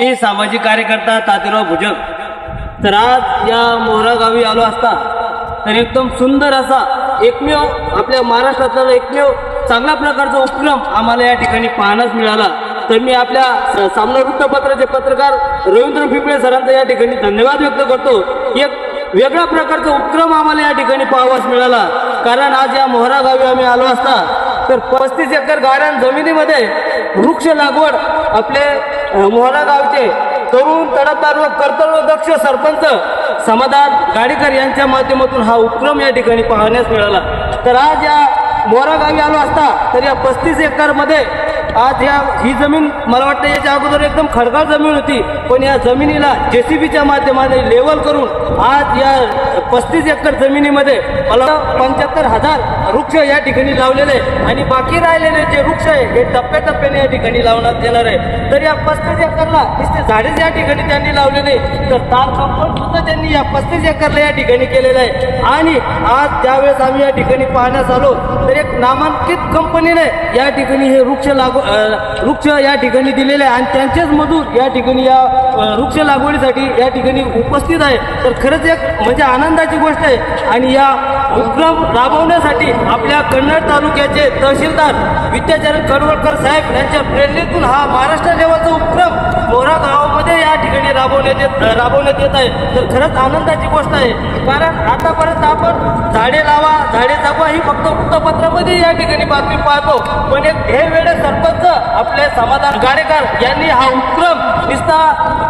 मी सामाजिक कार्यकर्ता तातीराव भुजक तर आज या मोहरा गावी आलो असता तर एकदम सुंदर असा एकमेव आपल्या महाराष्ट्रातला एकमेव चांगल्या प्रकारचा उपक्रम आम्हाला या ठिकाणी पाहण्यास मिळाला. तर मी आपल्या स- सामना वृत्तपत्राचे पत्रकार रवींद्र पिंपळे सरांचा या ठिकाणी धन्यवाद व्यक्त करतो. एक वेगळ्या प्रकारचा उपक्रम आम्हाला या ठिकाणी पाहावास मिळाला. कारण आज या मोहरा गावी आम्ही आलो असता तर पस्तीस एकर गाड्यां जमिनीमध्ये वृक्ष लागवड आपले मोहरा गावचे तरुण तडफदार व कर्तव्यदक्ष सरपंच समाधान गाडीकर यांच्या माध्यमातून हा उपक्रम या ठिकाणी पाहण्यास मिळाला. तर आज या मोहरा गावी आलो असता तर या पस्तीस एकरमध्ये आज या ही जमीन मला वाटतं याच्या अगोदर एकदम खडकाळ जमीन होती. पण या जमिनीला जेसीबीच्या माध्यमाने लेवल करून आज या पस्तीस एकर जमिनीमध्ये मला पंच्याहत्तर हजार वृक्ष या ठिकाणी लावलेले आहे. आणि बाकी राहिलेले जे वृक्ष आहे हे टप्प्याटप्प्याने या ठिकाणी लावण्यात येणार आहे. तर या पस्तीस एकरला नुसते झाडेच या ठिकाणी त्यांनी लावलेले आहे. तर तार कंपाऊंड सुद्धा त्यांनी या पस्तीस एकरला या ठिकाणी केलेलं आहे. आणि आज ज्यावेळेस आम्ही या ठिकाणी पाहण्यास आलो तर एक नामांकित कंपनीने या ठिकाणी हे वृक्ष लागू वृक्ष या ठिकाणी दिलेले आहे. आणि त्यांचेच मजूर या ठिकाणी या वृक्ष लागवडीसाठी या ठिकाणी उपस्थित आहे. तर खरंच एक म्हणजे आनंद आनंदाची गोष्ट आहे. आणि या उपक्रम राबवण्यासाठी आपल्या कन्नड तालुक्याचे तहसीलदार विद्याचरण कडवळकर साहेब यांच्या प्रेरणेतून हा महाराष्ट्र लेवलचा उपक्रम मोरा गावामध्ये या ठिकाणी राबवण्यात येत राबवण्यात येत आहे. तर खरंच आनंदाची गोष्ट आहे. कारण आतापर्यंत आपण झाडे लावा झाडे जगवा ही फक्त वृत्तपत्रामध्ये या ठिकाणी बातमी पाहतो. पण एक हे वेळे सरपंच समाधान. गाडेकर यांनी हा उपक्रम नुसता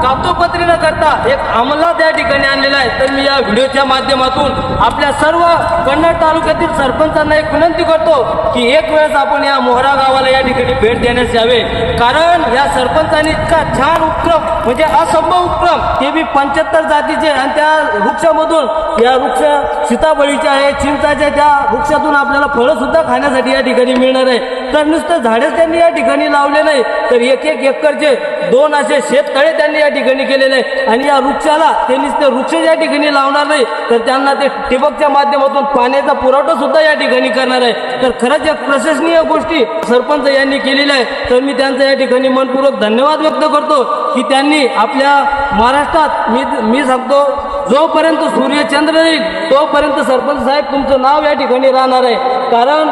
कागदोपत्री न करता एक अंमलात या ठिकाणी आणलेला आहे. तर मी या व्हिडिओच्या माध्यमातून आपल्या सर्व कन्नड तालुक्यातील सरपंचांना एक विनंती करतो की एक वेळेस आपण या मोहरा गावाला या ठिकाणी भेट देण्यास यावे. कारण या सरपंचांनी इतका छान उपक्रम म्हणजे असंभव उपक्रम हे बी पंच्याहत्तर जातीचे आणि त्या वृक्षामधून या वृक्ष सीताबळीचे आहे चिंचाच्या त्या वृक्षातून आपल्याला फळं सुद्धा खाण्यासाठी या ठिकाणी मिळणार आहे. तर नुसतं झाडच त्यांनी या ठिकाणी लावले नाही तर एक एक एकरचे दोन असे शेततळे त्यांनी या ठिकाणी केलेले आहे. आणि या वृक्षाला ते नुसते वृक्ष या ठिकाणी लावणार नाही तर त्यांना ते ठिबकच्या माध्यमातून पाण्याचा पुरवठा सुद्धा या ठिकाणी करणार आहे. तर खरंच एक प्रशंसनीय गोष्टी सरपंच यांनी केलेल्या आहे. तर मी त्यांचा या ठिकाणी मनपूर्वक धन्यवाद व्यक्त करतो की त्यांनी आपल्या महाराष्ट्रात मी मी सांगतो जोपर्यंत सूर्यचंद्र येईल तोपर्यंत सरपंच साहेब तुमचं नाव या ठिकाणी राहणार आहे. कारण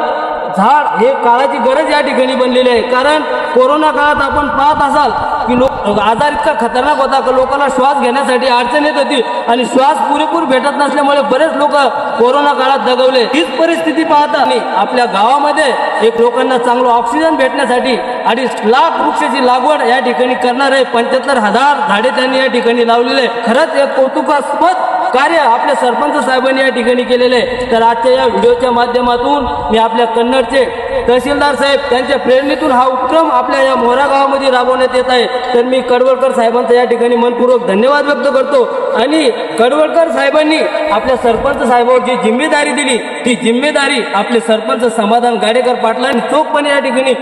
झाड हे काळाची गरज या ठिकाणी बनलेली आहे. कारण कोरोना काळात आपण पाहत असाल की लोक आजार इतका खतरनाक होता की लोकांना श्वास घेण्यासाठी अडचण येत होती आणि श्वास पुरेपूर भेटत नसल्यामुळे बरेच लोक कोरोना काळात जगवले हीच परिस्थिती पाहता आणि आपल्या गावामध्ये एक लोकांना चांगलं ऑक्सिजन भेटण्यासाठी अडीच लाख वृक्षाची लागवड या ठिकाणी करणार आहे. पंच्याहत्तर हजार झाडे त्यांनी या ठिकाणी लावलेले आहे. खरंच एक कौतुकास्पद कार्य आपल्या सरपंच साहेबांनी या ठिकाणी केलेले आहे. तर आजच्या या व्हिडिओच्या माध्यमातून मी आपल्या कन्नडचे तहसीलदार साहेब त्यांच्या प्रेरणेतून हा उपक्रम आपल्या या मोहरा गावामध्ये राबवण्यात येत आहे. तर मी कडवळकर साहेबांचा या ठिकाणी मनपूर्वक धन्यवाद व्यक्त करतो. आणि कडवळकर साहेबांनी आपल्या सरपंच साहेबांवर जी जिम्मेदारी दिली ती जिम्मेदारी आपले सरपंच समाधान गाडेकर पाटलांनी चोखपणे या ठिकाणी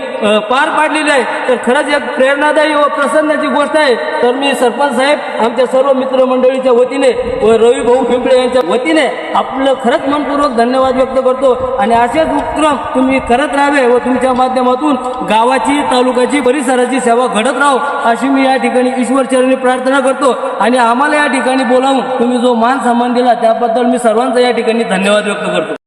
पार पाडलेली आहे. तर खरंच एक प्रेरणादायी व प्रसन्नाची गोष्ट आहे. तर मी सरपंच साहेब आमच्या सर्व मित्रमंडळीच्या वतीने व रवी भाऊ पिंपळे यांच्या वतीने आपलं खरंच मनपूर्वक धन्यवाद व्यक्त करतो. आणि असेच उपक्रम तुम्ही करत राहावे व तुमच्या माध्यमातून गावाची तालुक्याची परिसराची सेवा घडत राहो अशी मी या ठिकाणी ईश्वरचरणी प्रार्थना करतो. आणि आम्हाला या ठिकाणी बोलावून तुम्ही जो मान सन्मान दिला त्याबद्दल मी सर्वांचा या ठिकाणी धन्यवाद व्यक्त करतो.